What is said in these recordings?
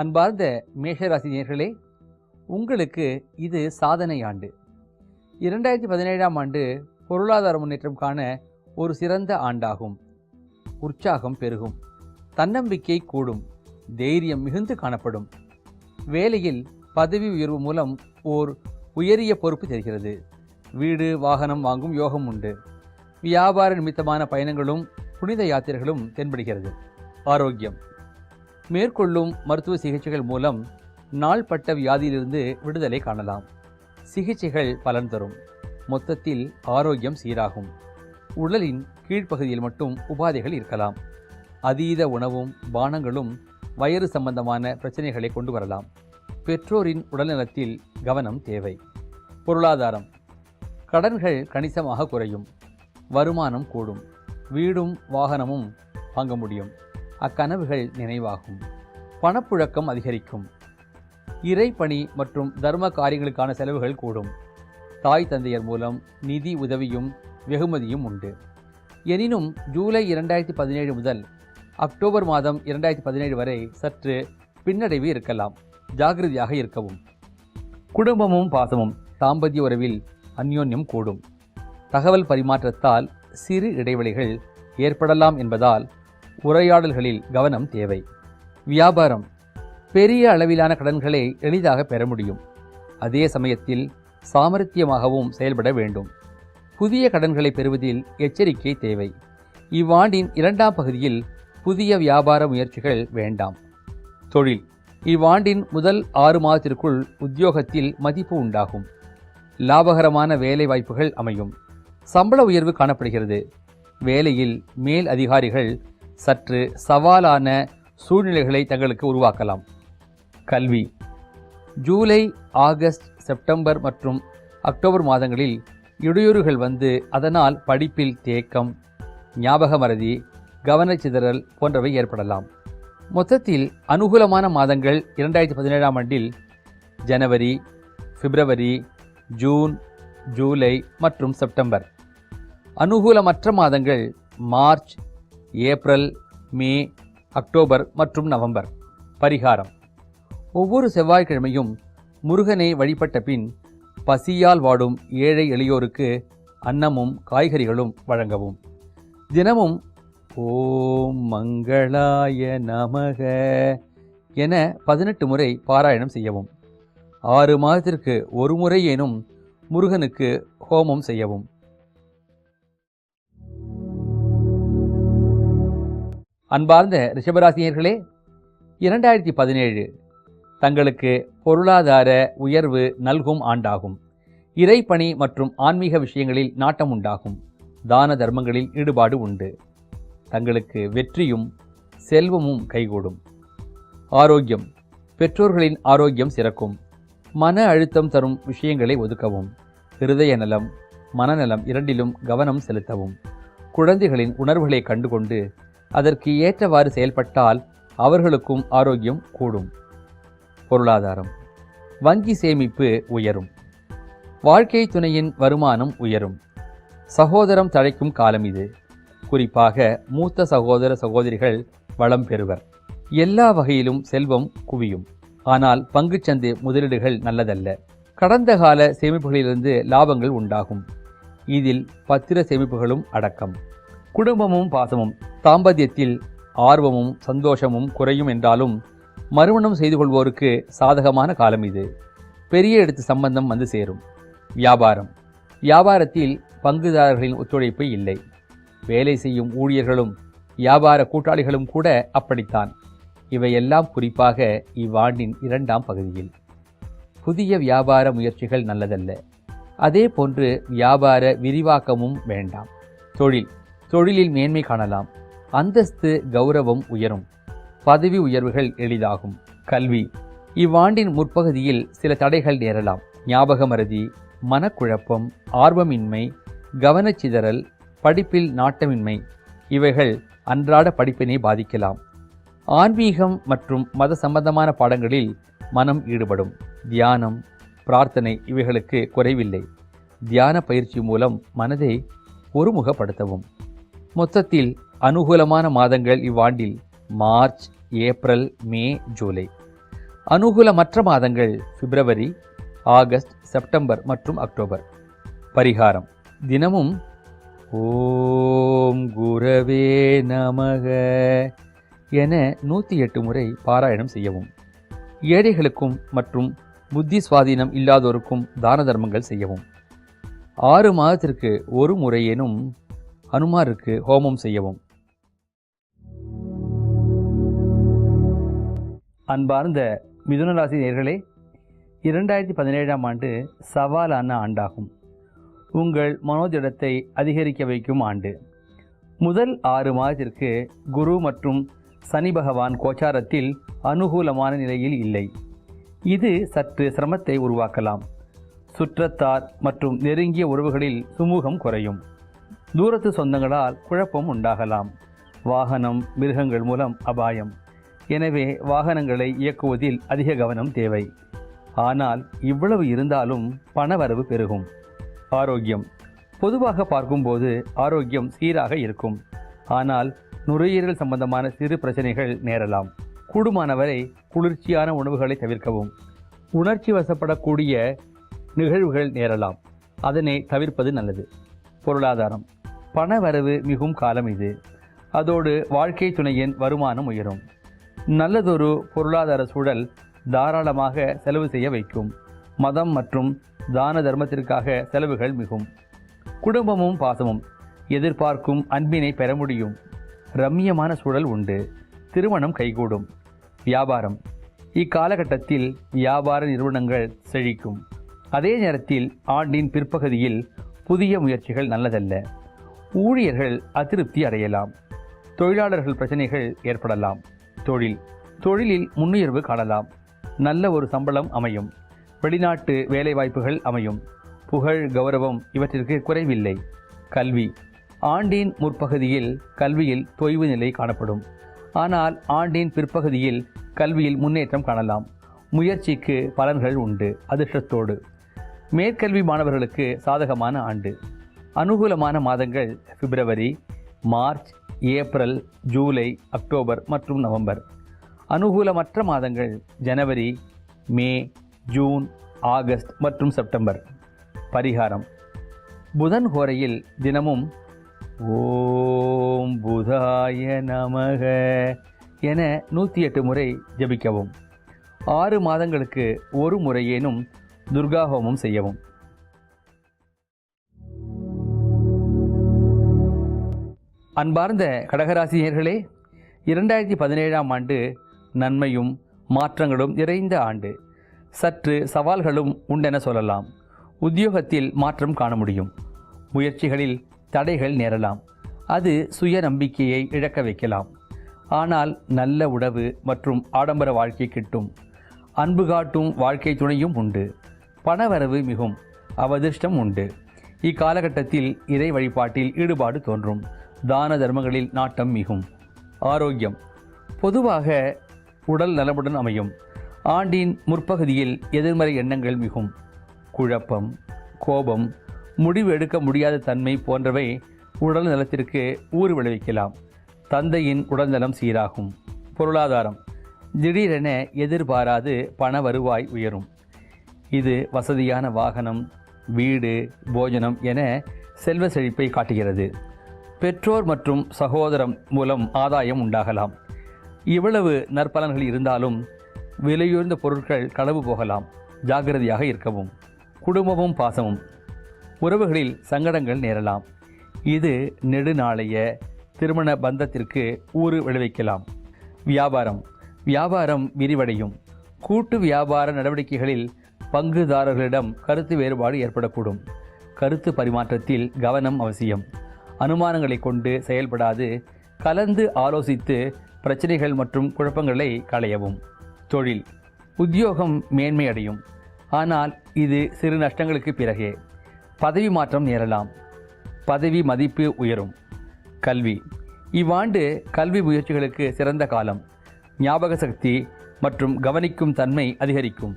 அன்பார்ந்த மேஷராசி நேர்களே உங்களுக்கு இது சாதனை ஆண்டு. இரண்டாயிரத்தி பதினேழாம் ஆண்டு பொருளாதார முன்னேற்றம் காண ஒரு சிறந்த ஆண்டாகும். உற்சாகம் பெருகும் தன்னம்பிக்கை கூடும் தைரியம் மிகுந்து காணப்படும். வேலையில் பதவி உயர்வு மூலம் ஓர் உயரிய பொறுப்பு தெரிகிறது. வீடு வாகனம் வாங்கும் யோகம் உண்டு. வியாபார நிமித்தமான பயணங்களும் புனித யாத்திரைகளும் தென்படுகிறது. ஆரோக்கியம் மேற்கொள்ளும் மருத்துவ சிகிச்சைகள் மூலம் நாள்பட்ட வியாதியிலிருந்து விடுதலை காணலாம். சிகிச்சைகள் பலன் தரும். மொத்தத்தில் ஆரோக்கியம் சீராகும். உடலின் கீழ்ப்பகுதியில் மட்டும் உபாதைகள் இருக்கலாம். அதீத உணவும் பானங்களும் வயிறு சம்பந்தமான பிரச்சனைகளை கொண்டு வரலாம். பெற்றோரின் உடல்நலத்தில் கவனம் தேவை. பொருளாதாரம். கடன்கள் கணிசமாக குறையும். வருமானம் கூடும். வீடும் வாகனமும் வாங்க முடியும். அக்கனவுகள் நினைவாகும். பணப்புழக்கம் அதிகரிக்கும். இறைப்பணி மற்றும் தர்ம காரியங்களுக்கான செலவுகள் கூடும். தாய் தந்தையர் மூலம் நிதி உதவியும் வெகுமதியும் உண்டு. எனினும் ஜூலை இரண்டாயிரத்தி பதினேழு முதல் அக்டோபர் மாதம் இரண்டாயிரத்தி பதினேழு வரை சற்று பின்னடைவு இருக்கலாம். ஜாகிரதையாக இருக்கவும். குடும்பமும் பாசமும் தாம்பத்திய உறவில் அந்யோன்யம் கூடும். தகவல் பரிமாற்றத்தால் சிறு இடைவெளிகள் ஏற்படலாம் என்பதால் உரையாடல்களில் கவனம் தேவை. வியாபாரம். பெரிய அளவிலான கடன்களை எளிதாக பெற முடியும். அதே சமயத்தில் சாமர்த்தியமாகவும் செயல்பட வேண்டும். புதிய கடன்களை பெறுவதில் எச்சரிக்கை தேவை. இவ்வாண்டின் இரண்டாம் பகுதியில் புதிய வியாபார முயற்சிகள் வேண்டாம். தொழில். இவ்வாண்டின் முதல் ஆறு மாதத்திற்குள் உத்தியோகத்தில் மதிப்பு உண்டாகும். லாபகரமான வேலை வாய்ப்புகள் அமையும். சம்பள உயர்வு காணப்படுகிறது. வேலையில் மேல் அதிகாரிகள் சற்று சவாலான சூழ்நிலைகளை தங்களுக்கு உருவாக்கலாம். கல்வி. ஜூலை ஆகஸ்ட் செப்டம்பர் மற்றும் அக்டோபர் மாதங்களில் இடையூறுகள் வந்து அதனால் படிப்பில் தேக்கம் ஞாபக மறதி கவனச்சிதறல் போன்றவை ஏற்படலாம். மொத்தத்தில் அனுகூலமான மாதங்கள் இரண்டாயிரத்தி பதினேழாம் ஆண்டில் ஜனவரி பிப்ரவரி ஜூன் ஜூலை மற்றும் செப்டம்பர். அனுகூலமற்ற மாதங்கள் மார்ச் ஏப்ரல் மே அக்டோபர் மற்றும் நவம்பர். பரிகாரம். ஒவ்வொரு செவ்வாய்க்கிழமையும் முருகனை வழிபட்ட பின் பசியால் வாடும் ஏழை எளியோருக்கு அன்னமும் காய்கறிகளும் வழங்கவும். தினமும் ஓம் மங்களாய நமக என பதினெட்டு முறை பாராயணம் செய்யவும். ஆறு மாதத்திற்கு ஒரு முறையேனும் முருகனுக்கு ஹோமம் செய்யவும். அன்பார்ந்த ரிஷபராசினியர்களே இரண்டாயிரத்தி பதினேழு தங்களுக்கு பொருளாதார உயர்வு நல்கும் ஆண்டாகும். இறைப்பணி மற்றும் ஆன்மீக விஷயங்களில் நாட்டம் உண்டாகும். தான தர்மங்களில் ஈடுபாடு உண்டு. தங்களுக்கு வெற்றியும் செல்வமும் கைகூடும். ஆரோக்கியம். பெற்றோர்களின் ஆரோக்கியம் சிறக்கும். மன அழுத்தம் தரும் விஷயங்களை ஒதுக்கவும். இருதய நலம் மனநலம் இரண்டிலும் கவனம் செலுத்தவும். குழந்தைகளின் உணர்வுகளை கண்டுகொண்டு அதற்கு ஏற்றவாறு செயல்பட்டால் அவர்களுக்கும் ஆரோக்கியம் கூடும். பொருளாதாரம். வங்கி சேமிப்பு உயரும். வாழ்க்கை துணையின் வருமானம் உயரும். சகோதரம் தழைக்கும் காலம் இது. குறிப்பாக மூத்த சகோதர சகோதரிகள் வளம் பெறுவர். எல்லா வகையிலும் செல்வம் குவியும். ஆனால் பங்குச்சந்தை முதலீடுகள் நல்லதல்ல. கடந்த கால சேமிப்புகளிலிருந்து லாபங்கள் உண்டாகும். இதில் பத்திர சேமிப்புகளும் அடக்கம். குடும்பமும் பாசமும் தாம்பத்தியத்தில் ஆர்வமும் சந்தோஷமும் குறையும் என்றாலும் மறுமணம் செய்து கொள்வோருக்கு சாதகமான காலம் இது. பெரிய இடத்து சம்பந்தம் வந்து சேரும். வியாபாரம். வியாபாரத்தில் பங்குதாரர்களின் ஒத்துழைப்பு இல்லை. வேலை செய்யும் ஊழியர்களும் வியாபார கூட்டாளிகளும் கூட அப்படித்தான். இவையெல்லாம் குறிப்பாக இவ்வாண்டின் இரண்டாம் பகுதியில். புதிய வியாபார முயற்சிகள் நல்லதல்ல. அதே போன்று வியாபார விரிவாக்கமும் வேண்டாம். தொழில். தொழிலில் மேன்மை காணலாம். அந்தஸ்து கௌரவம் உயரும். பதவி உயர்வுகள் எளிதாகும். கல்வி. இவ்வாண்டின் முற்பகுதியில் சில தடைகள் நேரலாம். ஞாபக மறதி மனக்குழப்பம் ஆர்வமின்மை கவனச்சிதறல் படிப்பில் நாட்டமின்மை. இவைகள் அன்றாட படிப்பினை பாதிக்கலாம். ஆன்மீகம் மற்றும் மத சம்பந்தமான பாடங்களில் மனம் ஈடுபடும். தியானம் பிரார்த்தனை இவைகளுக்கு குறைவில்லை. தியான பயிற்சி மூலம் மனதை ஒருமுகப்படுத்தவும். மொத்தத்தில் அனுகூலமான மாதங்கள் இவ்வாண்டில் மார்ச் ஏப்ரல் மே ஜூலை. அனுகூலமற்ற மாதங்கள் பிப்ரவரி ஆகஸ்ட் செப்டம்பர் மற்றும் அக்டோபர். பரிகாரம். தினமும் ஓம் குரவே நமக என நூற்றி எட்டு முறை பாராயணம் செய்யவும். ஏழைகளுக்கும் மற்றும் புத்தி சுவாதீனம் இல்லாதோருக்கும் தான தர்மங்கள் செய்யவும். ஆறு மாதத்திற்கு ஒரு முறையேனும் அனுமாருக்கு ஹோமம் செய்யவும். அன்பார்ந்த மிதுனராசி நேர்களே இரண்டாயிரத்தி பதினேழாம் ஆண்டு சவாலான ஆண்டாகும். உங்கள் மனோதிடத்தை அதிகரிக்க வைக்கும் ஆண்டு. முதல் ஆறு மாதத்திற்கு குரு மற்றும் சனி பகவான் கோச்சாரத்தில் அனுகூலமான நிலையில் இல்லை. இது சற்று சிரமத்தை உருவாக்கலாம். சுற்றத்தார் மற்றும் நெருங்கிய உறவுகளில் சுமூகம் குறையும். தூரத்து சொந்தங்களால் குழப்பம் உண்டாகலாம். வாகனம் மிருகங்கள் மூலம் அபாயம். எனவே வாகனங்களை இயக்குவதில் அதிக கவனம் தேவை. ஆனால் இவ்வளவு இருந்தாலும் பணவரவு பெருகும். ஆரோக்கியம். பொதுவாக பார்க்கும்போது ஆரோக்கியம் சீராக இருக்கும். ஆனால் நுரையீரல் சம்பந்தமான சிறு பிரச்சனைகள் நேரலாம். கூடுமானவரை குளிர்ச்சியான உணவுகளை தவிர்க்கவும். உணர்ச்சி வசப்படக்கூடிய நிகழ்வுகள் நேரலாம். அதனை தவிர்ப்பது நல்லது. பொருளாதாரம். பணவரவு மிகும் காலம் இது. அதோடு வாழ்க்கை துணையின் வருமானம் உயரும். நல்லதொரு பொருளாதார சூழல் தாராளமாக செலவு செய்ய வைக்கும். மதம் மற்றும் தான தர்மத்திற்காக செலவுகள் மிகும். குடும்பமும் பாசமும் எதிர்பார்க்கும் அன்பினை பெற முடியும். ரம்மியமான சூழல் உண்டு. திருமணம் கைகூடும். வியாபாரம். இக்காலகட்டத்தில் வியாபார நிறுவனங்கள் செழிக்கும். அதே நேரத்தில் ஆண்டின் பிற்பகுதியில் புதிய முயற்சிகள் நல்லதல்ல. ஊழியர்கள் அதிருப்தி அடையலாம். தொழிலாளர்கள் பிரச்சனைகள் ஏற்படலாம். தொழில். தொழிலில் முன்னுயர்வு காணலாம். நல்ல ஒரு சம்பளம் அமையும். வெளிநாட்டு வேலைவாய்ப்புகள் அமையும். புகழ் கௌரவம் இவற்றிற்கு குறைவில்லை. கல்வி. ஆண்டின் முற்பகுதியில் கல்வியில் தொய்வு நிலை காணப்படும். ஆனால் ஆண்டின் பிற்பகுதியில் கல்வியில் முன்னேற்றம் காணலாம். முயற்சிக்கு பலன்கள் உண்டு. அதிர்ஷ்டத்தோடு. மேற்கல்வி மாணவர்களுக்கு சாதகமான ஆண்டு. அனுகூலமான மாதங்கள் பிப்ரவரி மார்ச் ஏப்ரல் ஜூலை அக்டோபர் மற்றும் நவம்பர். அனுகூலமற்ற மாதங்கள் ஜனவரி மே ஜூன் ஆகஸ்ட் மற்றும் செப்டம்பர். பரிகாரம். புதன் ஹோரையில் தினமும் ஓம் புதாய நமக என நூற்றி எட்டு முறை ஜபிக்கவும். ஆறு மாதங்களுக்கு ஒரு முறையேனும் துர்காஹோமம் செய்யவும். அன்பார்ந்த கடகராசினியர்களே இரண்டாயிரத்தி பதினேழாம் ஆண்டு நன்மையும் மாற்றங்களும் நிறைந்த ஆண்டு. சற்று சவால்களும் உண்டென சொல்லலாம். உத்தியோகத்தில் மாற்றம் காண முடியும். முயற்சிகளில் தடைகள் நேரலாம். அது சுய நம்பிக்கையை இழக்க வைக்கலாம். ஆனால் நல்ல உணவு மற்றும் ஆடம்பர வாழ்க்கை கிட்டும். அன்பு காட்டும் வாழ்க்கை துணையும் உண்டு. பணவரவு மிகும். அவதிர்ஷ்டம் உண்டு. இக்காலகட்டத்தில் இறை வழிபாட்டில் ஈடுபாடு தோன்றும். தான தர்மங்களில் நாட்டம் மிகும். ஆரோக்கியம். பொதுவாக உடல் நலமுடன் அமையும். ஆண்டின் முற்பகுதியில் எதிர்மறை எண்ணங்கள் மிகும். குழப்பம் கோபம் முடிவு எடுக்க முடியாத தன்மை போன்றவை உடல் நலத்திற்கு ஊறு விளைவிக்கலாம். தந்தையின் உடல்நலம் சீராகும். பொருளாதாரம். திடீரென எதிர்பாராது பண வருவாய் உயரும். இது வசதியான வாகனம் வீடு போஜனம் என செல்வ செழிப்பை காட்டுகிறது. பெற்றோர் மற்றும் சகோதரம் மூலம் ஆதாயம் உண்டாகலாம். இவ்வளவு நற்பலன்கள் இருந்தாலும் விலையுயர்ந்த பொருட்கள் களவு போகலாம். ஜாக்கிரதையாக இருக்கவும் குடும்பமும் பாசமும் உறவுகளில் சங்கடங்கள் நேரலாம். இது நெடுநாளைய திருமண பந்தத்திற்கு ஊறு விளைவிக்கலாம். வியாபாரம் வியாபாரம் விரிவடையும். கூட்டு வியாபார நடவடிக்கைகளில் பங்குதாரர்களிடம் கருத்து வேறுபாடு ஏற்படக்கூடும். கருத்து பரிமாற்றத்தில் கவனம் அவசியம். அனுமானங்களை கொண்டு செயல்படாது. கலந்து ஆலோசித்து பிரச்சனைகள் மற்றும் குழப்பங்களை களையவும். தொழில். உத்தியோகம் மேன்மை அடையும். ஆனால் இது சிறு நஷ்டங்களுக்கு பிறகே. பதவி மாற்றம் நேரலாம். பதவி மதிப்பு உயரும். கல்வி. இவ்வாண்டு கல்வி முயற்சிகளுக்கு சிறந்த காலம். ஞாபக சக்தி மற்றும் கவனிக்கும் தன்மை அதிகரிக்கும்.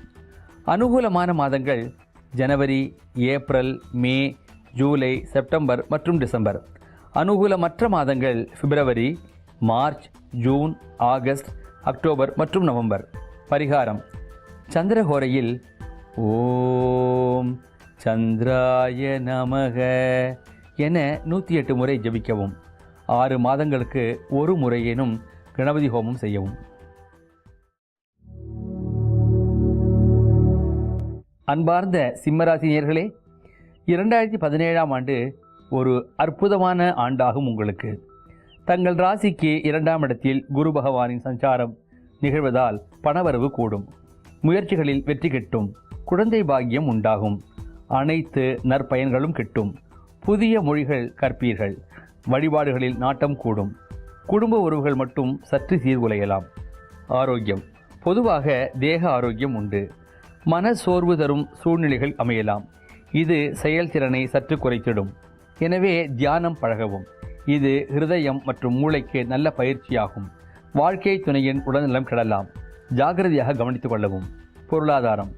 அனுகூலமான மாதங்கள் ஜனவரி ஏப்ரல் மே ஜூலை செப்டம்பர் மற்றும் டிசம்பர். அனுகூலமற்ற மாதங்கள் பிப்ரவரி மார்ச் ஜூன் ஆகஸ்ட் அக்டோபர் மற்றும் நவம்பர். பரிகாரம் சந்திரஹோரையில் ஓம் சந்திராய நமக என நூற்றி எட்டு முறை ஜபிக்கவும். ஆறு மாதங்களுக்கு ஒரு முறையேனும் கணபதி ஹோமம் செய்யவும். அன்பார்ந்த சிம்மராசினியர்களே இரண்டாயிரத்தி பதினேழாம் ஆண்டு ஒரு அற்புதமான ஆண்டாகும் உங்களுக்கு. தங்கள் ராசிக்கு இரண்டாம் இடத்தில் குரு பகவானின் சஞ்சாரம் நிகழ்வதால் பணவரவு கூடும். முயற்சிகளில் வெற்றி கிட்டும். குழந்தை பாக்கியம் உண்டாகும். அனைத்து நற்பயன்களும் கிட்டும். புதிய மொழிகள் கற்பீர்கள். வழிபாடுகளில் நாட்டம் கூடும். குடும்ப உறவுகள் மட்டும் சற்று சீர்குலையலாம். ஆரோக்கியம். பொதுவாக தேக ஆரோக்கியம் உண்டு. மன சோர்வு தரும் சூழ்நிலைகள் அமையலாம். இது செயல்திறனை சற்று குறைத்திடும். எனவே தியானம் பழகவும். இது ஹிருதயம் மற்றும் மூளைக்கு நல்ல பயிற்சியாகும். வாழ்க்கை துணையின் உடல்நலம் கெடலாம். ஜாகிரதையாக கவனித்துக் கொள்ளவும். பொருளாதாரம்.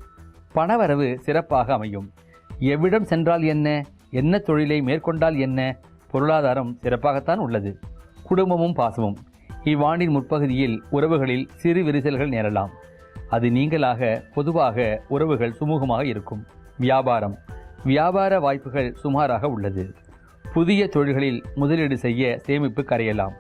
பணவரவு சிறப்பாக அமையும். எவ்விடம் சென்றால் என்ன? என்ன தொழிலை மேற்கொண்டால் என்ன? பொருளாதாரம் சிறப்பாகத்தான் உள்ளது. குடும்பமும் பாசமும். இவ்வாண்டின் முற்பகுதியில் உறவுகளில் சிறு விரிசல்கள் நேரலாம். அது நீங்களாக பொதுவாக உறவுகள் சுமூகமாக இருக்கும். வியாபாரம். வியாபார வாய்ப்புகள் சுமாராக உள்ளது. புதிய தொழில்களில் முதலீடு செய்ய சேமிப்பு கரையலாம்.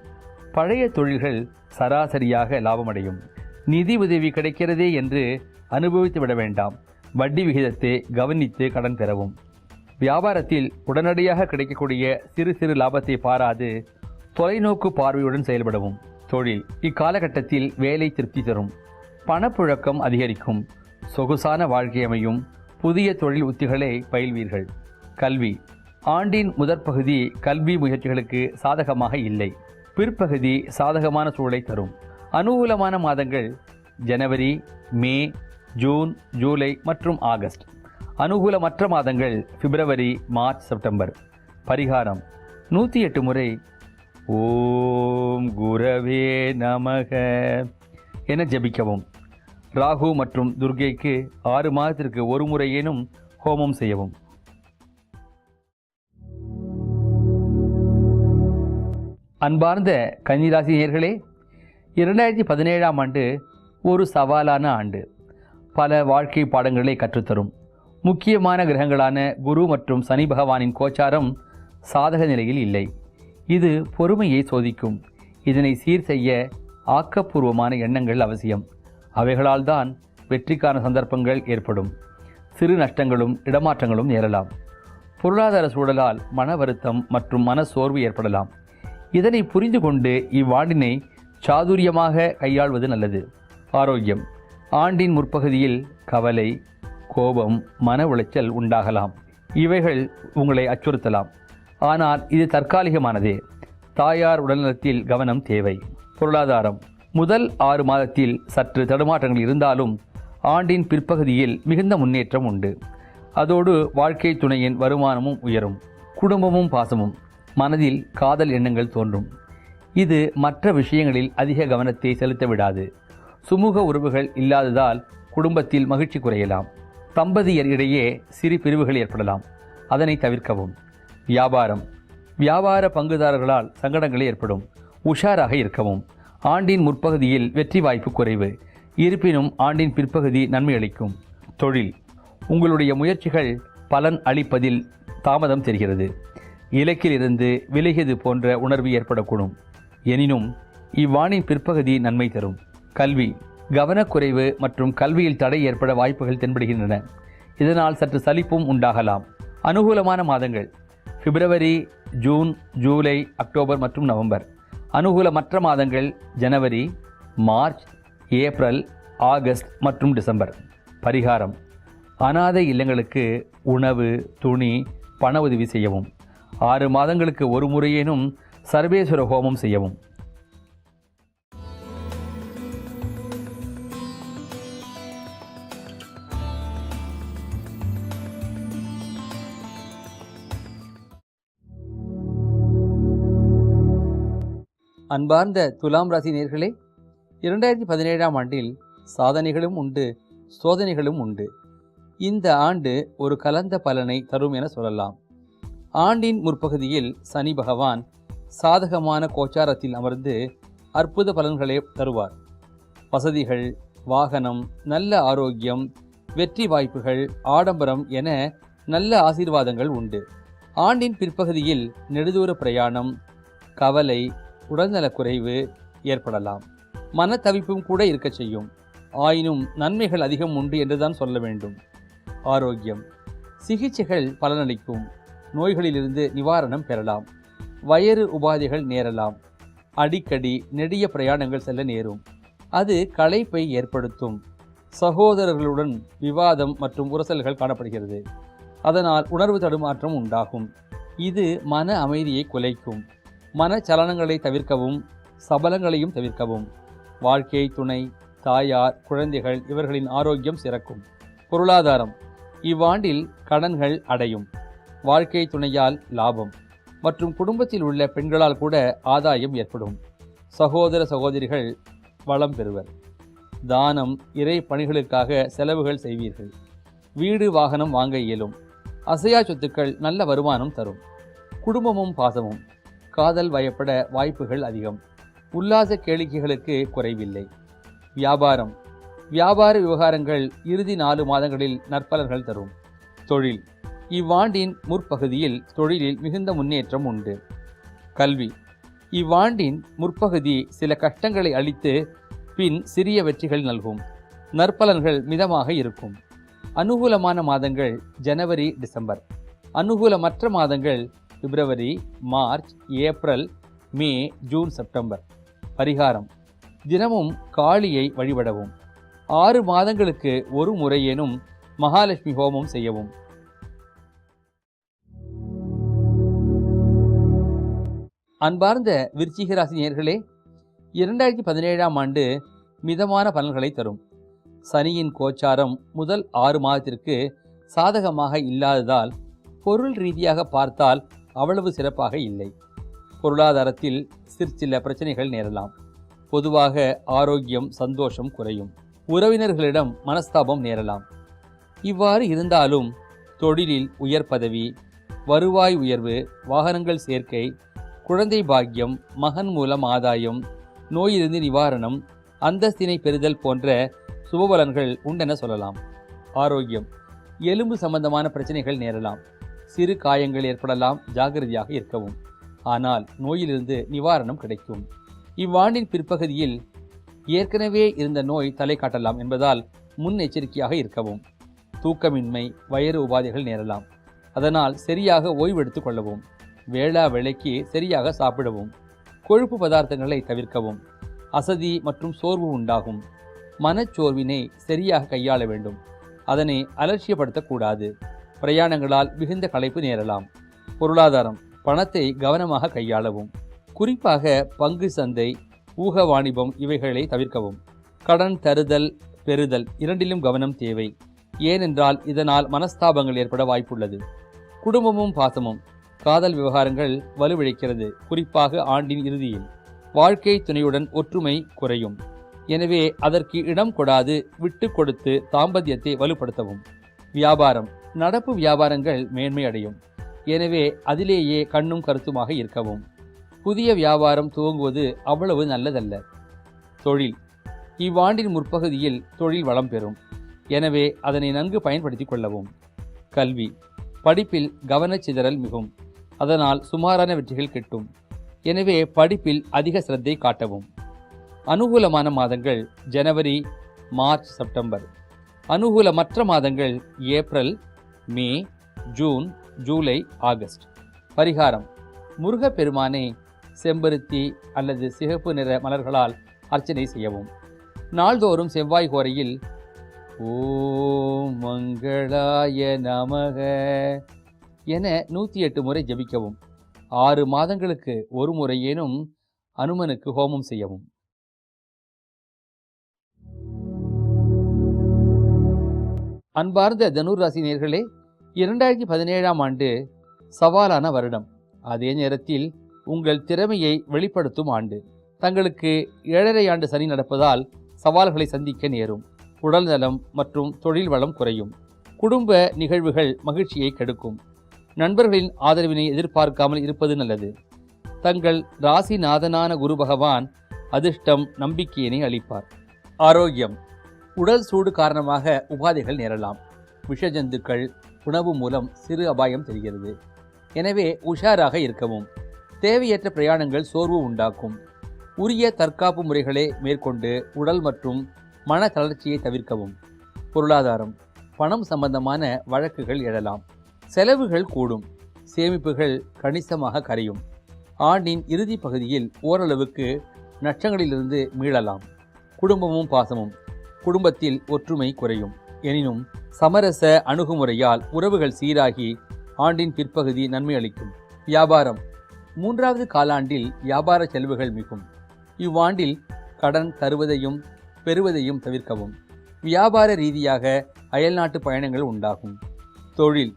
பழைய தொழில்கள் சராசரியாக லாபமடையும். நிதி உதவி கிடைக்கிறதே என்று அனுபவித்து விட வேண்டாம். வட்டி விகிதத்தை கவனித்து கடன் பெறவும். வியாபாரத்தில் உடனடியாக கிடைக்கக்கூடிய சிறு சிறு லாபத்தை பாராது தொலைநோக்கு பார்வையுடன் செயல்படவும். தொழில் இக்காலகட்டத்தில் வேலை திருப்தி தரும். பணப்புழக்கம் அதிகரிக்கும். சொகுசான வாழ்க்கை அமையும். புதிய தொழில் உத்திகளை பயில்வீர்கள். கல்வி. ஆண்டின் முதற் பகுதி கல்வி முயற்சிகளுக்கு சாதகமாக இல்லை. பிற்பகுதி சாதகமான சூழலை தரும். அனுகூலமான மாதங்கள் ஜனவரி மே ஜூன் ஜூலை மற்றும் ஆகஸ்ட். அனுகூலமற்ற மாதங்கள் பிப்ரவரி மார்ச் செப்டம்பர். பரிகாரம். நூற்றி எட்டு முறை ஓம் குரவே நமக என ஜெபிக்கவும். ராகு மற்றும் துர்கைக்கு ஆறு மாதத்திற்கு ஒரு முறையேனும் ஹோமம் செய்யவும். அன்பார்ந்த கன்னிராசினியர்களே இரண்டாயிரத்தி பதினேழாம் ஆண்டு ஒரு சவாலான ஆண்டு. பல வாழ்க்கை பாடங்களை கற்றுத்தரும். முக்கியமான கிரகங்களான குரு மற்றும் சனி பகவானின் கோச்சாரம் சாதக நிலையில் இல்லை. இது பொறுமையை சோதிக்கும். இதனை சீர் செய்ய ஆக்கப்பூர்வமான எண்ணங்கள் அவசியம். அவைகளால் தான் வெற்றிக்கான சந்தர்ப்பங்கள் ஏற்படும். சிறு நஷ்டங்களும் இடமாற்றங்களும் நேரலாம். பொருளாதார சூழலால் மன வருத்தம் மற்றும் மன சோர்வு ஏற்படலாம். இதனை புரிந்து கொண்டு இவ்வாண்டினை சாதுரியமாக கையாள்வது நல்லது. ஆரோக்கியம். ஆண்டின் முற்பகுதியில் கவலை கோபம் மன உளைச்சல் உண்டாகலாம். இவைகள் உங்களை அச்சுறுத்தலாம். ஆனால் இது தற்காலிகமானதே. தாயார் உடல்நலத்தில் கவனம் தேவை. பொருளாதாரம். முதல் ஆறு மாதத்தில் சற்று தடுமாற்றங்கள் இருந்தாலும் ஆண்டின் பிற்பகுதியில் மிகுந்த முன்னேற்றம் உண்டு. அதோடு வாழ்க்கை துணையின் வருமானமும் உயரும். குடும்பமும் பாசமும். மனதில் காதல் எண்ணங்கள் தோன்றும். இது மற்ற விஷயங்களில் அதிக கவனத்தை செலுத்த விடாது. சுமூக உறவுகள் இல்லாததால் குடும்பத்தில் மகிழ்ச்சி குறையலாம். தம்பதியர் இடையே சிறு பிரிவுகள் ஏற்படலாம். அதனை தவிர்க்கவும். வியாபாரம். வியாபார பங்குதாரர்களால் சங்கடங்கள் ஏற்படும். உஷாராக இருக்கவும். ஆண்டின் முற்பகுதியில் வெற்றி வாய்ப்பு குறைவு. இருப்பினும் ஆண்டின் பிற்பகுதி நன்மை அளிக்கும். தொழில். உங்களுடைய முயற்சிகள் பலன் அளிப்பதில் தாமதம் தெரிகிறது. இலக்கிலிருந்து விலகியது போன்ற உணர்வு ஏற்படக்கூடும். எனினும் இவ்வாணின் பிற்பகுதி நன்மை தரும். கல்வி. கவனக்குறைவு மற்றும் கல்வியில் தடை ஏற்பட வாய்ப்புகள் தென்படுகின்றன. இதனால் சற்று சலிப்பும் உண்டாகலாம். அனுகூலமான மாதங்கள். பிப்ரவரி ஜூன் ஜூலை அக்டோபர் மற்றும் நவம்பர். அனுகூலமற்ற மாதங்கள் ஜனவரி மார்ச் ஏப்ரல் ஆகஸ்ட் மற்றும் டிசம்பர். பரிகாரம். அனாதை இல்லங்களுக்கு உணவு துணி பண உதவி செய்யவும். ஆறு மாதங்களுக்கு ஒரு முறையேனும் சர்வேஸ்வர ஹோமம் செய்யவும். அன்பார்ந்த துலாம் ராசி நேர்களே இரண்டாயிரத்தி பதினேழாம் ஆண்டில் சாதனைகளும் உண்டு சோதனைகளும் உண்டு. இந்த ஆண்டு ஒரு கலந்த பலனை தரும் என சொல்லலாம். ஆண்டின் முற்பகுதியில் சனி பகவான் சாதகமான கோச்சாரத்தில் அமர்ந்து அற்புத பலன்களை தருவார். வசதிகள் வாகனம் நல்ல ஆரோக்கியம் வெற்றி வாய்ப்புகள் ஆடம்பரம் என நல்ல ஆசீர்வாதங்கள் உண்டு. ஆண்டின் பிற்பகுதியில் நெடுதூர பிரயாணம் கவலை உடல்நலக்குறைவு ஏற்படலாம். மனத்தவிப்பும் கூட இருக்கச் செய்யும். ஆயினும் நன்மைகள் அதிகம் உண்டு என்றுதான் சொல்ல வேண்டும். ஆரோக்கியம். சிகிச்சைகள் பலனளிக்கும். நோய்களிலிருந்து நிவாரணம் பெறலாம். வயிறு உபாதைகள் நேரலாம். அடிக்கடி நெடிய பிரயாணங்கள் செல்ல நேரும். அது களைப்பை ஏற்படுத்தும். சகோதரர்களுடன் விவாதம் மற்றும் உரசல்கள் காணப்படுகிறது. அதனால் உணர்வு தடுமாற்றம் உண்டாகும். இது மன அமைதியை குலைக்கும். மனச்சலனங்களை தவிர்க்கவும் சபலங்களையும் தவிர்க்கவும். வாழ்க்கை துணை தாயார் குழந்தைகள் இவர்களின் ஆரோக்கியம் சிறக்கும். பொருளாதாரம். இவ்வாண்டில் கடன்கள் அடையும். வாழ்க்கை துணையால் லாபம். மற்றும் குடும்பத்தில் உள்ள பெண்களால் கூட ஆதாயம் ஏற்படும். சகோதர சகோதரிகள் வளம் பெறுவர். தானம் இறை பணிகளுக்காக செலவுகள் செய்வீர்கள். வீடு வாகனம் வாங்க இயலும். அசையா சொத்துக்கள் நல்ல வருமானம் தரும். குடும்பமும் பாசமும். காதல் வயப்பட வாய்ப்புகள் அதிகம். உல்லாச கேளிக்கைகளுக்கு குறைவில்லை. வியாபாரம். வியாபார விவகாரங்கள் இறுதி நாலு மாதங்களில் நற்பலன்கள் தரும். தொழில். இவ்வாண்டின் முற்பகுதியில் தொழிலில் மிகுந்த முன்னேற்றம் உண்டு. கல்வி. இவ்வாண்டின் முற்பகுதி சில கஷ்டங்களை அளித்து பின் சிறிய வெற்றிகள் நல்கும். நற்பலன்கள் மிதமாக இருக்கும். அனுகூலமான மாதங்கள் ஜனவரி டிசம்பர். அனுகூலமற்ற மாதங்கள் பிப்ரவரி March April May June September. பரிகாரம். தினமும் காளியை வழிபடவும். ஆறு மாதங்களுக்கு ஒரு முறையேனும் மகாலட்சுமி ஹோமம் செய்யவும். அன்பார்ந்த விருச்சிக ராசி இரண்டாயிரத்தி பதினேழாம் ஆண்டு மிதமான பலன்களை தரும். சனியின் கோச்சாரம் முதல் ஆறு மாதத்திற்கு சாதகமாக இல்லாததால் பொருள் ரீதியாக பார்த்தால் அவ்வளவு சிறப்பாக இல்லை. பொருளாதாரத்தில் சிற்சில பிரச்சனைகள் நேரலாம். பொதுவாக ஆரோக்கியம் சந்தோஷம் குறையும். உறவினர்களிடம் மனஸ்தாபம் நேரலாம். இவ்வாறு இருந்தாலும் தொழிலில் உயர் பதவி வருவாய் உயர்வு வாகனங்கள் சேர்க்கை குழந்தை பாக்கியம் மகன் மூலம் ஆதாயம் நோயிலிருந்து நிவாரணம் அந்தஸ்தினை பெறுதல் போன்ற சுபபலன்கள் உண்டென சொல்லலாம். ஆரோக்கியம் எலும்பு சம்பந்தமான பிரச்சனைகள் நேரலாம். சிறு காயங்கள் ஏற்படலாம் ஜாகிரதையாக இருக்கவும். ஆனால் நோயிலிருந்து நிவாரணம் கிடைக்கும். இவ்வாண்டின் பிற்பகுதியில் ஏற்கனவே இருந்த நோய் தலை காட்டலாம் என்பதால் முன்னெச்சரிக்கையாக இருக்கவும். தூக்கமின்மை வயிறு உபாதைகள் நேரலாம். அதனால் சரியாக ஓய்வெடுத்துக் கொள்ளவும். வேளா வேளைக்கு சரியாக சாப்பிடவும். கொழுப்பு பதார்த்தங்களை தவிர்க்கவும். அசதி மற்றும் சோர்வு உண்டாகும். மனச்சோர்வினை சரியாக கையாள வேண்டும். அதனை அலட்சியப்படுத்தக்கூடாது. பிரயாணங்களால் மிகுந்த களைப்பு நேரலாம். பொருளாதாரம் பணத்தை கவனமாக கையாளவும். குறிப்பாக பங்கு சந்தை ஊக வாணிபம் இவைகளை தவிர்க்கவும். கடன் தருதல் பெறுதல் இரண்டிலும் கவனம் தேவை. ஏனென்றால் இதனால் மனஸ்தாபங்கள் ஏற்பட வாய்ப்புள்ளது. குடும்பமும் பாசமும் காதல் விவகாரங்கள் வலுவிழைக்கிறது குறிப்பாக ஆண்டின் இறுதியில். வாழ்க்கை துணையுடன் ஒற்றுமை குறையும். எனவே அதற்கு இடம் கொடாது விட்டு கொடுத்து தாம்பத்தியத்தை வலுப்படுத்தவும். வியாபாரம் நடப்பு வியாபாரங்கள் மேன்மை அடையும். எனவே அதிலேயே கண்ணும் கருத்துமாக இருக்கவும். புதிய வியாபாரம் துவங்குவது அவ்வளவு நல்லதல்ல. தொழில். இவ்வாண்டின் முற்பகுதியில் தொழில் வளம் பெறும். எனவே அதனை நன்கு பயன்படுத்திக் கொள்ளவும். கல்வி. படிப்பில் கவனச்சிதறல் மிகும். அதனால் சுமாரான வெற்றிகள் கிட்டும். எனவே படிப்பில் அதிக சிரத்தை காட்டவும். அனுகூலமான மாதங்கள் ஜனவரி மார்ச் செப்டம்பர். அனுகூலமற்ற மாதங்கள் ஏப்ரல் மே ஜூன் ஜூலை ஆகஸ்ட். பரிகாரம். முருகப்பெருமானை செம்பருத்தி அல்லது சிகப்பு நிற மலர்களால் அர்ச்சனை செய்யவும். நாள்தோறும் செவ்வாய் கோரையில் ஓம் மங்களாய நமக என நூற்றி எட்டு முறை ஜெபிக்கவும். ஆறு மாதங்களுக்கு ஒரு முறையேனும் அனுமனுக்கு ஹோமம் செய்யவும். அன்பார்ந்த தனுர் ராசி நேர்களே இரண்டாயிரத்தி பதினேழாம் ஆண்டு சவாலான வருடம். அதே நேரத்தில் உங்கள் திறமையை வெளிப்படுத்தும் ஆண்டு. தங்களுக்கு ஏழரை ஆண்டு சனி நடப்பதால் சவால்களை சந்திக்க நேரும். உடல் நலம் மற்றும் தொழில் வளம் குறையும். குடும்ப நிகழ்வுகள் மகிழ்ச்சியை கெடுக்கும். நண்பர்களின் ஆதரவினை எதிர்பார்க்காமல் இருப்பது நல்லது. தங்கள் ராசிநாதனான குரு பகவான் அதிர்ஷ்டம் நம்பிக்கையினை அளிப்பார். ஆரோக்கியம் உடல் சூடு காரணமாக உபாதைகள் நேரலாம். விஷஜந்துக்கள் உணவு மூலம் சிறு அபாயம் தெரிகிறது. எனவே உஷாராக இருக்கவும். தேவையற்ற பிரயாணங்கள் சோர்வு உண்டாக்கும். உரிய தற்காப்பு முறைகளை மேற்கொண்டு உடல் மற்றும் மன தளர்ச்சியை தவிர்க்கவும். பொருளாதாரம் பணம் சம்பந்தமான வழக்குகள் எழலாம். செலவுகள் கூடும். சேமிப்புகள் கணிசமாக கரையும். ஆண்டின் இறுதி பகுதியில் ஓரளவுக்கு நஷ்டங்களிலிருந்து மீளலாம். குடும்பமும் பாசமும். குடும்பத்தில் ஒற்றுமை குறையும். எனினும் சமரச அணுகுமுறையால் உறவுகள் சீராகி ஆண்டின் பிற்பகுதி நன்மை அளிக்கும். வியாபாரம். மூன்றாவது காலாண்டில் வியாபார செலவுகள் மிகும். இவ்வாண்டில் கடன் தருவதையும் பெறுவதையும் தவிர்க்கவும். வியாபார ரீதியாக அயல்நாட்டு பயணங்கள் உண்டாகும். தொழில்.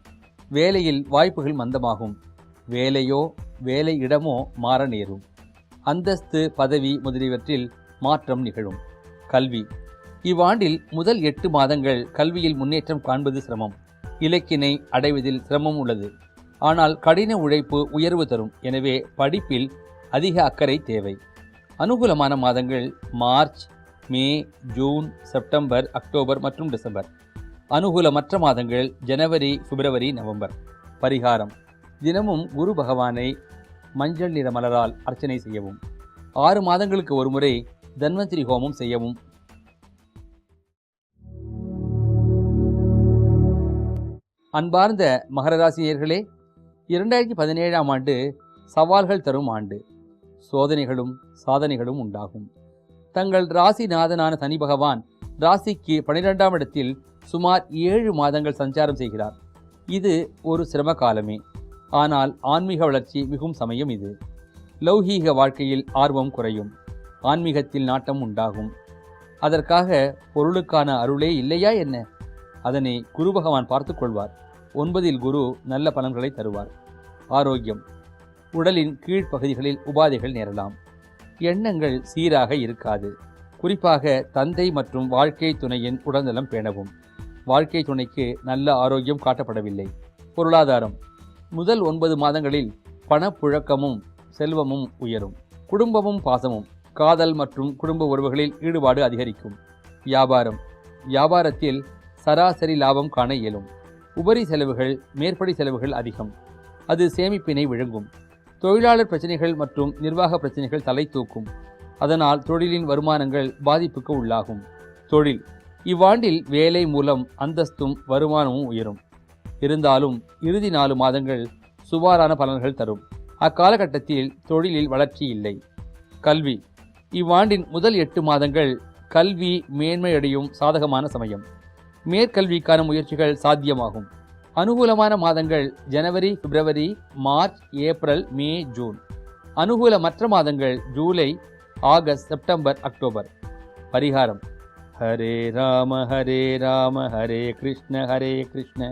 வேலையில் வாய்ப்புகள் மந்தமாகும். வேலையோ வேலை இடமோ மாற நேரும். அந்தஸ்து பதவி முதலியவற்றில் மாற்றம் நிகழும். கல்வி. இவ்வாண்டில் முதல் எட்டு மாதங்கள் கல்வியில் முன்னேற்றம் காண்பது சிரமம். இலக்கினை அடைவதில் சிரமம் உள்ளது. ஆனால் கடின உழைப்பு உயர்வு தரும். எனவே படிப்பில் அதிக அக்கறை தேவை. அனுகூலமான மாதங்கள் March May June September October மற்றும் டிசம்பர். அனுகூலமற்ற மாதங்கள் ஜனவரி பிப்ரவரி நவம்பர். பரிகாரம். தினமும் குரு பகவானை மஞ்சள் நிற மலரால் அர்ச்சனை செய்யவும். ஆறு மாதங்களுக்கு ஒருமுறை தன்வந்திரி ஹோமம் செய்யவும் அன்பார்ந்த மகரராசினியர்களே இரண்டாயிரத்தி பதினேழாம் ஆண்டு சவால்கள் தரும் ஆண்டு. சோதனைகளும் சாதனைகளும் உண்டாகும். தங்கள் ராசிநாதனான சனி பகவான் ராசிக்கு பனிரெண்டாம் இடத்தில் சுமார் ஏழு மாதங்கள் சஞ்சாரம் செய்கிறார். இது ஒரு சிரம காலமே. ஆனால் ஆன்மீக வளர்ச்சி மிகும் சமயம் இது. லௌகீக வாழ்க்கையில் ஆர்வம் குறையும். ஆன்மீகத்தில் நாட்டம் உண்டாகும். அதற்காக பொருளுக்கான அருளே இல்லையா என்ன? அதனை குரு பகவான் பார்த்து கொள்வார். ஒன்பதில் குரு நல்ல பலன்களை தருவார். ஆரோக்கியம். உடலின் கீழ்ப்பகுதிகளில் உபாதைகள் நேரலாம். எண்ணங்கள் சீராக இருக்காது. குறிப்பாக தந்தை மற்றும் வாழ்க்கை துணையின் உடல்நலம் பேணவும். வாழ்க்கை துணைக்கு நல்ல ஆரோக்கியம் காட்டப்படவில்லை. பொருளாதாரம். முதல் ஒன்பது மாதங்களில் பணப்புழக்கமும் செல்வமும் உயரும். குடும்பமும் பாசமும் காதல் மற்றும் குடும்ப உறவுகளில் ஈடுபாடு அதிகரிக்கும். வியாபாரம். வியாபாரத்தில் சராசரி லாபம் காண இயலும். உபரி செலவுகள் மேற்படி செலவுகள் அதிகம். அது சேமிப்பினை விழுங்கும். தொழிலாளர் பிரச்சனைகள் மற்றும் நிர்வாக பிரச்சனைகள் தலை தூக்கும். அதனால் தொழிலின் வருமானங்கள் பாதிப்புக்கு உள்ளாகும். தொழில். இவ்வாண்டில் வேலை மூலம் அந்தஸ்தும் வருமானமும் உயரும். இருந்தாலும் இறுதி நாலு மாதங்கள் சுமாரான பலன்கள் தரும். அக்காலகட்டத்தில் தொழிலில் வளர்ச்சி இல்லை. கல்வி. இவ்வாண்டின் முதல் எட்டு மாதங்கள் கல்வி மேன்மையடையும் சாதகமான சமயம். மேற்கல்விக்கான முயற்சிகள் சாத்தியமாகும். அனுகூலமான மாதங்கள் ஜனவரி பிப்ரவரி மார்ச் ஏப்ரல் மே ஜூன். அனுகூலமற்ற மாதங்கள் ஜூலை ஆகஸ்ட் செப்டம்பர் அக்டோபர். பரிகாரம். ஹரே ராம ஹரே ராம ஹரே கிருஷ்ண ஹரே கிருஷ்ண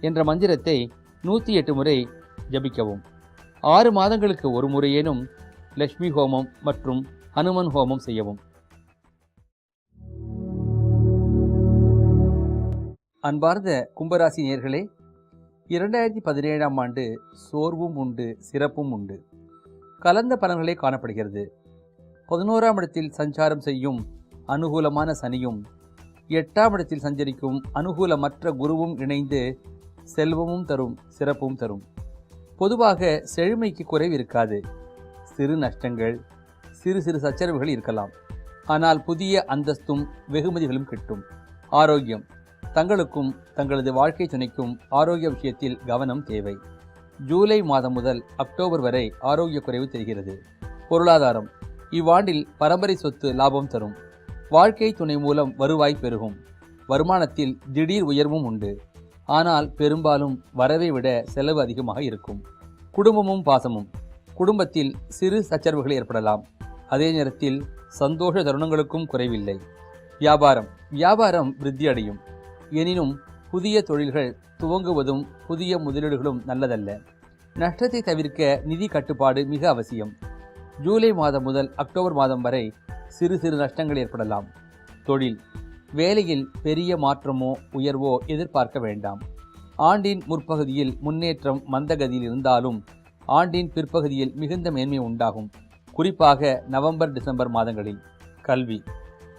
என்ற மந்திரத்தை நூற்றி எட்டு முறை ஜபிக்கவும். ஆறு மாதங்களுக்கு ஒரு முறையேனும் லட்சுமி ஹோமம் மற்றும் ஹனுமன் ஹோமம் செய்யவும். அன்பார்ந்த கும்பராசி நேர்களே இரண்டாயிரத்தி பதினேழாம் ஆண்டு சோர்வும் உண்டு சிறப்பும் உண்டு. கலந்த பலன்களே காணப்படுகிறது. பதினோராம் இடத்தில் சஞ்சாரம் செய்யும் அனுகூலமான சனியும் எட்டாம் இடத்தில் சஞ்சரிக்கும் அனுகூலமற்ற குருவும் இணைந்து செல்வமும் தரும் சிறப்பும் தரும். பொதுவாக செழுமைக்கு குறைவு இருக்காது. சிறு நஷ்டங்கள் சிறு சிறு சச்சரவுகள் இருக்கலாம். ஆனால் புதிய அந்தஸ்தும் வெகுமதிகளும் கிட்டும். ஆரோக்கியம் தங்களுக்கும் தங்களது வாழ்க்கை துணைக்கும் ஆரோக்கிய விஷயத்தில் கவனம் தேவை. ஜூலை மாதம் முதல் அக்டோபர் வரை ஆரோக்கிய குறைவு தெரிகிறது. பொருளாதாரம். இவ்வாண்டில் பரம்பரை சொத்து லாபம் தரும். வாழ்க்கை துணை மூலம் வருவாய் பெருகும். வருமானத்தில் திடீர் உயர்வும் உண்டு. ஆனால் பெரும்பாலும் வரவை விட செலவு அதிகமாக இருக்கும். குடும்பமும் பாசமும். குடும்பத்தில் சிறு சச்சரவுகள் ஏற்படலாம். அதே நேரத்தில் சந்தோஷ தருணங்களுக்கும் குறைவில்லை. வியாபாரம். வியாபாரம் விருத்தி அடையும் எனினும் புதிய தொழில்கள் துவங்குவதும் புதிய முதலீடுகளும் நல்லதல்ல. நஷ்டத்தை தவிர்க்க நிதி கட்டுப்பாடு மிக அவசியம். ஜூலை மாதம் முதல் அக்டோபர் மாதம் வரை சிறு சிறு நஷ்டங்கள் ஏற்படலாம். தொழில். வேலையில் பெரிய மாற்றமோ உயர்வோ எதிர்பார்க்க வேண்டாம். ஆண்டின் முற்பகுதியில் முன்னேற்றம் மந்தகதியில் இருந்தாலும் ஆண்டின் பிற்பகுதியில் மிகுந்த மேன்மை உண்டாகும். குறிப்பாக நவம்பர் டிசம்பர் மாதங்களில். கல்வி.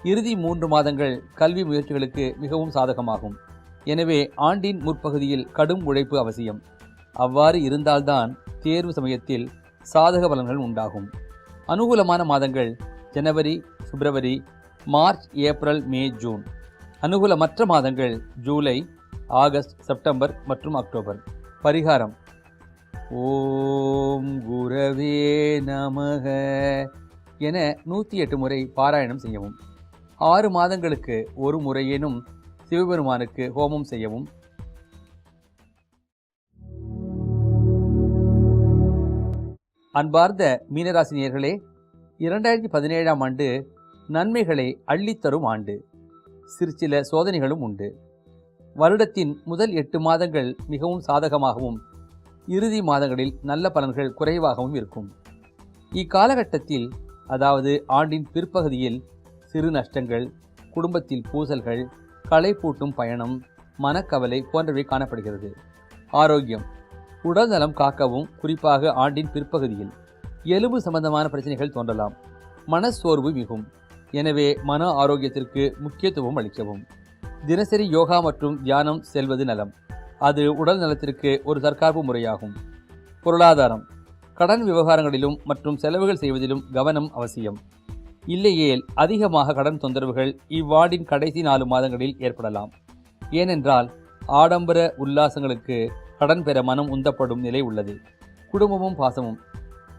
இறுதி மூன்று மாதங்கள் கல்வி முயற்சிகளுக்கு மிகவும் சாதகமாகும். எனவே ஆண்டின் முற்பகுதியில் கடும் உழைப்பு அவசியம். அவ்வாறு இருந்தால்தான் தேர்வு சமயத்தில் சாதக பலன்கள் உண்டாகும். அனுகூலமான மாதங்கள் ஜனவரி பிப்ரவரி மார்ச் ஏப்ரல் மே ஜூன். அனுகூலமற்ற மாதங்கள் ஜூலை ஆகஸ்ட் செப்டம்பர் மற்றும் அக்டோபர். பரிகாரம். ஓம் குரவே நமக என நூற்றி எட்டு முறை பாராயணம் செய்யவும். ஆறு மாதங்களுக்கு ஒரு முறையேனும் சிவபெருமானுக்கு ஹோமம் செய்யவும். அன்பார்ந்த மீனராசினியர்களே இரண்டாயிரத்தி பதினேழாம் ஆண்டு நன்மைகளை அள்ளித்தரும் ஆண்டு. சிறு சில சோதனைகளும் உண்டு. வருடத்தின் முதல் எட்டு மாதங்கள் மிகவும் சாதகமாகவும் இறுதி மாதங்களில் நல்ல பலன்கள் குறைவாகவும் இருக்கும். இக்காலகட்டத்தில் அதாவது ஆண்டின் பிற்பகுதியில் சிறு நஷ்டங்கள் குடும்பத்தில் பூசல்கள் களை பூட்டும் பயணம் மனக்கவலை போன்றவை காணப்படுகிறது. ஆரோக்கியம். உடல் நலம் காக்கவும் குறிப்பாக ஆண்டின் பிற்பகுதியில். எலும்பு சம்பந்தமான பிரச்சனைகள் தோன்றலாம். மனச்சோர்வு மிகும். எனவே மன ஆரோக்கியத்திற்கு முக்கியத்துவம் அளிக்கவும். தினசரி யோகா மற்றும் தியானம் செல்வது நலம். அது உடல் நலத்திற்கு ஒரு தற்காப்பு முறையாகும். பொருளாதாரம். கடன் விவகாரங்களிலும் மற்றும் செலவுகள் செய்வதிலும் கவனம் அவசியம். இல்லையேல் அதிகமாக கடன் தொந்தரவுகள் இவ்வாண்டின் கடைசி நாலு மாதங்களில் ஏற்படலாம். ஏனென்றால் ஆடம்பர உல்லாசங்களுக்கு கடன் பெற மனம் உந்தப்படும் நிலை உள்ளது. குடும்பமும் பாசமும்.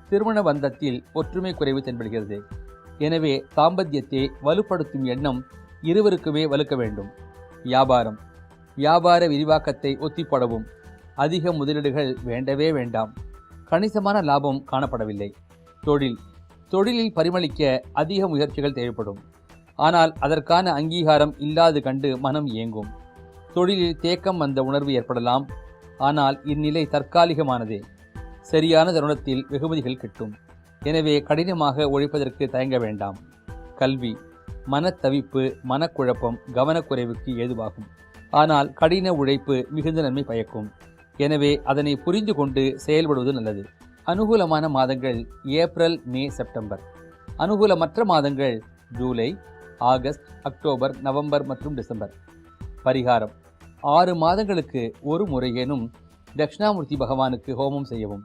திருமண பந்தத்தில் ஒற்றுமை குறைவு தென்படுகிறது. எனவே தாம்பத்தியத்தை வலுப்படுத்தும் எண்ணம் இருவருக்குமே வலுக்க வேண்டும். வியாபாரம். வியாபார விரிவாக்கத்தை ஒத்திப்படவும். அதிக முதலீடுகள் வேண்டவே வேண்டாம். கணிசமான லாபம் காணப்படவில்லை. தொழில். தொழிலில் பரிமளிக்க அதிக முயற்சிகள் தேவைப்படும். ஆனால் அதற்கான அங்கீகாரம் இல்லாது கண்டு மனம் இயங்கும் தொழிலில் தேக்கம் வந்த உணர்வு ஏற்படலாம். ஆனால் இந்நிலை தற்காலிகமானதே. சரியான தருணத்தில் வெகுமதிகள் கிட்டும். எனவே கடினமாக உழைப்பதற்கு தயங்க வேண்டாம். கல்வி மனத்தவிப்பு மனக்குழப்பம் கவனக்குறைவுக்கு ஏதுவாகும். ஆனால் கடின உழைப்பு மிகுந்த நன்மை பயக்கும். எனவே அதனை புரிந்து கொண்டு செயல்படுவது நல்லது. அனுகூலமான மாதங்கள் ஏப்ரல் மே செப்டம்பர். அனுகூலமற்ற மாதங்கள் ஜூலை ஆகஸ்ட் அக்டோபர் நவம்பர் மற்றும் டிசம்பர். பரிகாரம். ஆறு மாதங்களுக்கு ஒரு முறையேனும் தட்சிணாமூர்த்தி பகவானுக்கு ஹோமம் செய்யவும்.